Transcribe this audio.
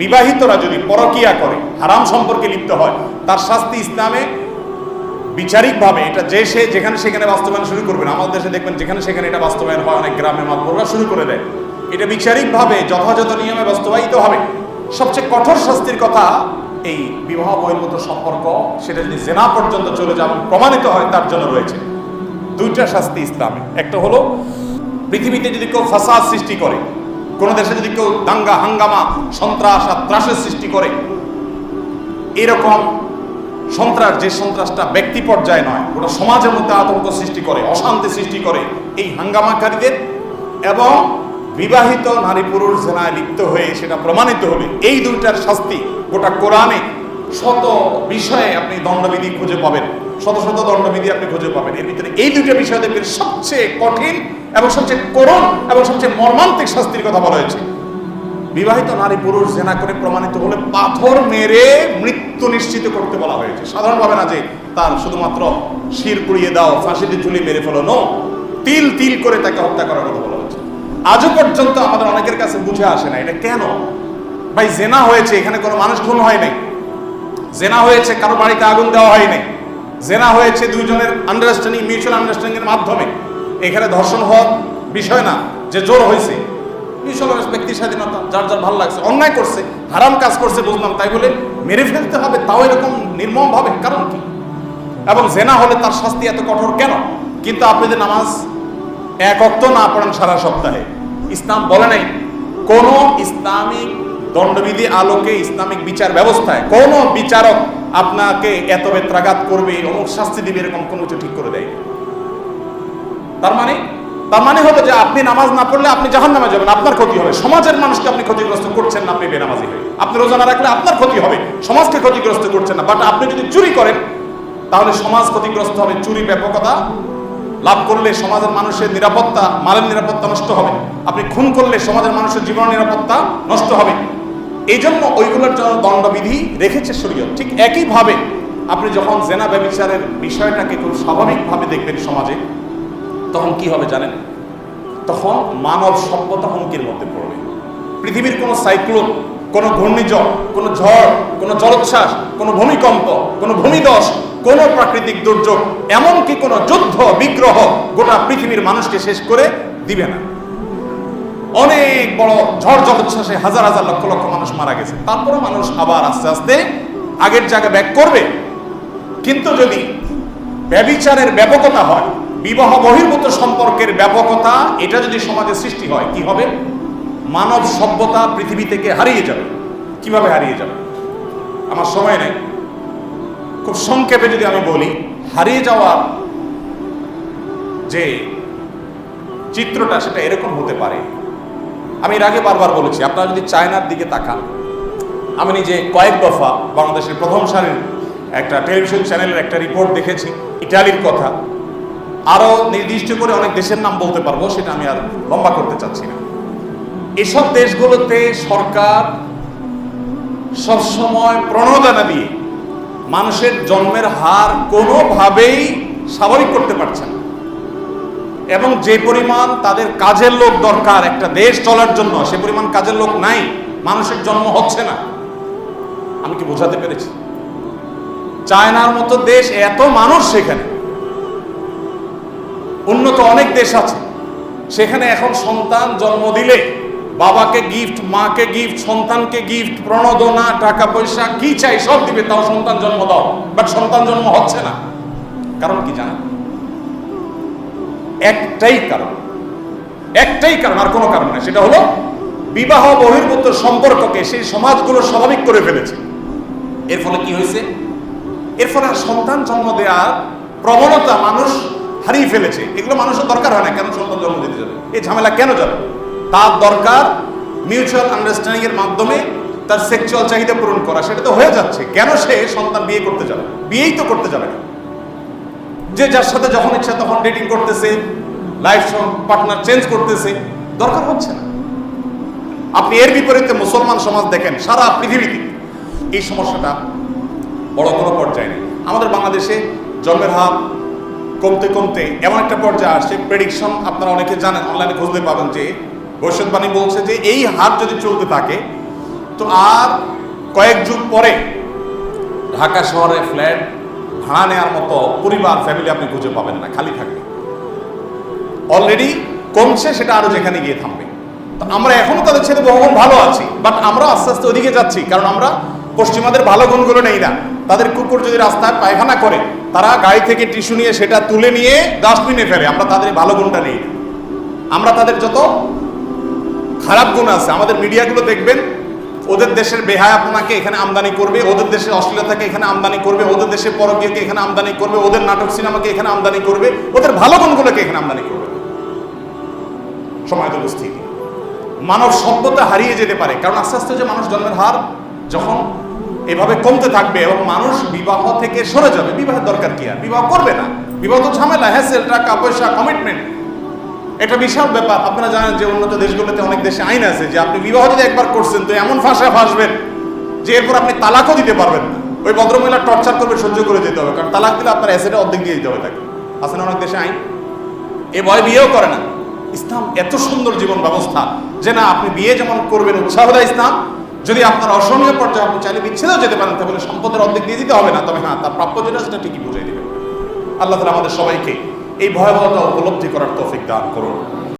বিবাহিতরা যদি পরকিয়া করে, হারাম সম্পর্কে লিপ্ত হয়, তার শাস্তি ইসলামে বিচারিকভাবে এটা যে সে যেখানে সেখানে বাস্তবায়ন শুরু করবে আমাদের দেশে দেখবেন যেখানে সেখানে এটা বাস্তবায়ন হয়, অনেক গ্রামে মাতবররা শুরু করে দেয়। এটা বিচারিকভাবে যথাযথ নিয়মে বাস্তবায়িত হবে। সবচেয়ে কঠোর শাস্তির কথা এই বিবাহ বহির্ভূত সম্পর্ক, সেটা যদি জেনা পর্যন্ত চলে যাবে প্রমাণিত হয়, তার জন্য রয়েছে। দুইটা শাস্তি ইসলামে। একটা হলো, পৃথিবীতে যদি কেউ ফাসাদ সৃষ্টি করে কোনো দেশে যদি কেউ দাঙ্গা, হাঙ্গামা, সন্ত্রাস আর ত্রাসের সৃষ্টি করে, এরকম সন্ত্রাস, যে সন্ত্রাসটা ব্যক্তি পর্যায়ে নয় ওটা সমাজের মধ্যে আতঙ্ক সৃষ্টি করে, অশান্তি সৃষ্টি করে, এই হাঙ্গামাকারীদের এবং বিবাহিত নারী পুরুষ জেনায় লিপ্ত হয়ে সেটা প্রমাণিত হবে। এই দুইটার শাস্তি গোটা কোরআনে শত বিষয়ে আপনি দণ্ডবিধি খুঁজে পাবেন। শত শত দণ্ডবিধি আপনি খুঁজে পাবেন। এর ভিতরে এই দুইটা বিষয় দেখবেন সবচেয়ে কঠিন এবং সবচেয়ে করুণ এবং সবচেয়ে মর্মান্তিক শাস্তির কথা বলা হয়েছে। বিবাহিত নারী পুরুষ জেনা করে প্রমাণিত হলে পাথর মেরে মৃত্যু নিশ্চিত করতে বলা হয়েছে। সাধারণভাবে না যে তার শুধুমাত্র শির পুড়িয়ে দাও, ফাঁসিতে ঝুলি মেরে ফেলো, নো। তিল তিল করে তাকে হত্যা করার কথা বলা হয়েছে। আজও পর্যন্ত আমাদের অনেকের কাছে বুঝে আসে না এটা কেন? ভাই, জেনা হয়েছে, এখানে কোনো মানুষ খুন হয় নাই। জেনা হয়েছে, কারও বাড়িতে আগুন দেওয়া হয়নি। জেনা হয়েছে দুইজনের আন্ডারস্ট্যান্ডিং মিউচুয়াল আন্ডারস্ট্যান্ডিং এর মাধ্যমে। এখানে ধর্ষণ হওয়ার বিষয় না, যে জোর হয়েছে। মিউচুয়াল ব্যক্তি স্বাধীনতা, যার যার ভালো লাগছে, অন্যায় করছে, হারাম কাজ করছে, বুঝলাম, তাই বলে মেরে ফেলতে হবে, তাও এরকম কারণ কি? এবং জেনা হলে তার শাস্তি এত কঠোর কেন? কিন্তু আপনি যে নামাজ এক অক্ত না পড়েন সারা সপ্তাহে, ইসলাম বলে নাই, কোন ইসলামিক দণ্ডবিধি আলোকে ইসলামিক বিচার ব্যবস্থায়, কোন বিচারক আপনাকে এত বেত্রাঘাত করবে, অমুক শাস্তি দিবে, এরকম কোনো কিছু ঠিক করে দেয় তার মানে? তার মানে হলো যে আপনি নামাজ না পড়লে আপনি জাহান নামে যাবেন, আপনার ক্ষতি হবে। সমাজের মানুষকে আপনি ক্ষতিগ্রস্ত করছেন না, আপনি বেনামাজি হয়ে। আপনি রোজা না রাখলে আপনার ক্ষতি হবে, সমাজকে ক্ষতিগ্রস্ত করছেন না। বাট আপনি যদি চুরি করেন, তাহলে সমাজ ক্ষতিগ্রস্ত হবে। চুরি ব্যাপকতা লাভ করলে সমাজের মানুষের নিরাপত্তা, মালের নিরাপত্তা নষ্ট হবে। আপনি খুন করলে সমাজের মানুষের জীবন নিরাপত্তা নষ্ট হবে। এই জন্য ওইগুলোর জন্য দণ্ডবিধি রেখেছে শরীয়ত। ঠিক একইভাবে আপনি যখন জেনা ব্যবিচারের বিষয়টাকে খুব স্বাভাবিকভাবে দেখবেন সমাজে, তখন কি হবে জানেন? তখন মানব সভ্যতা হুমকির মধ্যে পড়বে। পৃথিবীর কোনো সাইক্লোন, কোনো ঘূর্ণিঝড়, কোনো ঝড়, কোনো জলোচ্ছ্বাস, কোনো ভূমিকম্প, কোনো ভূমিদশ, কোনো প্রাকৃতিক দুর্যোগ, এমনকি কোনো যুদ্ধ, বিগ্রহ গোটা পৃথিবীর মানুষকে শেষ করে দিবে না। অনেক বড় ঝড় জলোচ্ছ্বাসে হাজার হাজার লক্ষ লক্ষ মানুষ মারা গেছে। তারপরে মানুষ আবার আস্তে আস্তে আগের জায়গা ব্যাক করবে। কিন্তু যদি ব্যবিচারের ব্যাপকতা হয়, বিবাহ বহির্ভূত সম্পর্কের ব্যাপকতা, এটা যদি সমাজে সৃষ্টি হয়, কি হবে? মানব সভ্যতা পৃথিবী থেকে হারিয়ে যাবে। কীভাবে হারিয়ে যাবে? আমার সময় নেই। খুব সংক্ষেপে যদি আমি বলি, হারিয়ে যাওয়ার যে চিত্রটা, সেটা এরকম হতে পারে। আমি এর আগে বারবার বলেছি, আপনারা যদি চায়নার দিকে তাকান, আমি নিজে কয়েক দফা বাংলাদেশের প্রথম সারির একটা টেলিভিশন চ্যানেলের একটা রিপোর্ট দেখেছি, ইটালির কথা। আরও নির্দিষ্ট করে অনেক দেশের নাম বলতে পারব, সেটা আমি আর লম্বা করতে চাচ্ছি না। এসব দেশগুলোতে সরকার সবসময় প্রণোদনা দিয়ে মানুষের জন্মের হার কোনোভাবেই স্বাভাবিক করতে পারছে না। এবং যে পরিমাণ তাদের কাজের লোক দরকার, একটা দেশ চলার জন্য, সে পরিমাণ কাজের লোক নাই, মানুষের জন্ম হচ্ছে না। আমি কি বোঝাতে পেরেছি? চায়নার মতো দেশ এত মানুষ সেখানে। উন্নত অনেক দেশ আছে। সেখানে এখন সন্তান জন্ম দিলে, বাবাকে গিফট মাকে গিফট সন্তানকে গিফট প্রণোদনা টাকা পয়সা কি চাই সব দিবে, তাও সন্তান জন্ম দাও। বাট সন্তান জন্ম হচ্ছে না। কারণ কি জানা একটাই কারণ। একটাই কারণ, আর কোনো কারণ নেই। সেটা হলো বিবাহ বহির্ভূত সম্পর্ককে সেই সমাজগুলো স্বাভাবিক করে ফেলেছে। এর ফলে কি হয়েছে? এর ফলে সন্তান জন্ম দেওয়ার প্রবণতা মানুষ হারিয়ে ফেলেছে। এগুলো মানুষের দরকার হয় না কেন সন্তান জন্ম দিতে যাবে? এই ঝামেলা কেন যাবে? তার দরকার মিউচুয়াল আন্ডারস্ট্যান্ডিং এর মাধ্যমে তার সেক্সুয়াল চাহিদা পূরণ করা। সেটা তো হয়ে যাচ্ছে। কেন সে সন্তান বিয়ে করতে যাবে? বিয়েই তো করতে যাবে না। যে যার সাথে যখন ইচ্ছা তখন ডেটিং করতেছে লাইফ পার্টনার চেঞ্জ করতেছে, দরকার হচ্ছে না। আপনি এর বিপরীতে মুসলমান সমাজ দেখেন, সারা পৃথিবীতে। এই সমস্যাটা বড় কোনো পর্যায়ে নেই। আমাদের বাংলাদেশে জন্মের হার কমতে কমতে এমন একটা পর্যায়ে আসছে প্রেডিকশন আপনারা অনেকে জানেন অনলাইনে খুঁজতে পাবেন যে ভবিষ্যৎবাণী বলছে যে এই হার যদি চলতে থাকে, তো আর কয়েক যুগ পরে ঢাকা শহরে ফ্ল্যাট ভাড়া নেওয়ার মতো পরিবার ফ্যামিলি আপনি খুঁজে পাবেন না, খালি থাকবে। অলরেডি কমছে, সেটা আরও যেখানে গিয়ে থামবে। তো আমরা এখনও তাদের ছেলে বহুগুণ ভালো আছি বাট আমরা আস্তে আস্তে ওদিকে যাচ্ছি, কারণ আমরা পশ্চিমাদের ভালো গুণগুলো নেই না। তাদের কুকুর যদি রাস্তায় পায়খানা করে, তারা গাড়ি থেকে টিস্যু নিয়ে সেটা তুলে নিয়ে ডাস্টবিনে ফেলে, আমরা তাদের ভালো গুণটা নেই। আমরা তাদের যত খারাপ গুণ আছে, আমাদের মিডিয়াগুলো দেখবেন ওদের দেশের বেহায়াপনাকে এখানে আমদানি করবে, ওদের দেশের অশ্লীলতাকে এখানে আমদানি করবে, ওদের দেশের পরকীয়কে এখানে আমদানি করবে, ওদের নাটক সিনেমাকে এখানে আমদানি করবে, ওদের ভালো গুণগুলোকে এখানে আমদানি করবে। সময় উপস্থিতি মানব সভ্যতা হারিয়ে যেতে পারে, কারণ আস্তে আস্তে যে মানুষ জন্মের হার যখন এভাবে কমতে থাকবে এবং মানুষ বিবাহ থেকে সরে যাবে, বিবাহের দরকার কি আর? বিবাহ করবে না। বিবাহ তো ঝামেলা হ্যাসেল টাকা, পয়সা কমিটমেন্ট এটা বিশাল ব্যাপার। আপনারা জানেন যে উন্নত দেশগুলোতে অনেক দেশে আইন আছে যে আপনি বিবাহ যদি একবার করছেন, তো এমন ফাঁসা ফাঁসবেন যে এরপর আপনি তালাকও দিতে পারবেন ওই ভদ্রমহিলা টর্চার করবে, সহ্য করে যেতে হবে। কারণ তালাক দিলে আপনার অ্যাসেটে অর্ধেক দিয়ে দিতে হবে তাকে। না অনেক দেশে আইন? এ ভয় বিয়েও করে না। ইসলাম এত সুন্দর জীবন ব্যবস্থা যে না, আপনি বিয়ে যেমন করবেন উৎসাহ দেয় ইসলাম। যদি আপনার অসহনীয় পর্যায়ে আপনি চাইলে বিচ্ছেদও যেতে পারেন, তাহলে সম্পদের অর্ধেক দিয়ে দিতে হবে না। তবে হ্যাঁ তার প্রাপ্য যেটা, সেটা ঠিকই বুঝিয়ে দেবে আল্লাহ তালা আমাদের সবাইকে এই ভয়াবহতা উপলব্ধি করার তৌফিক দান করুন।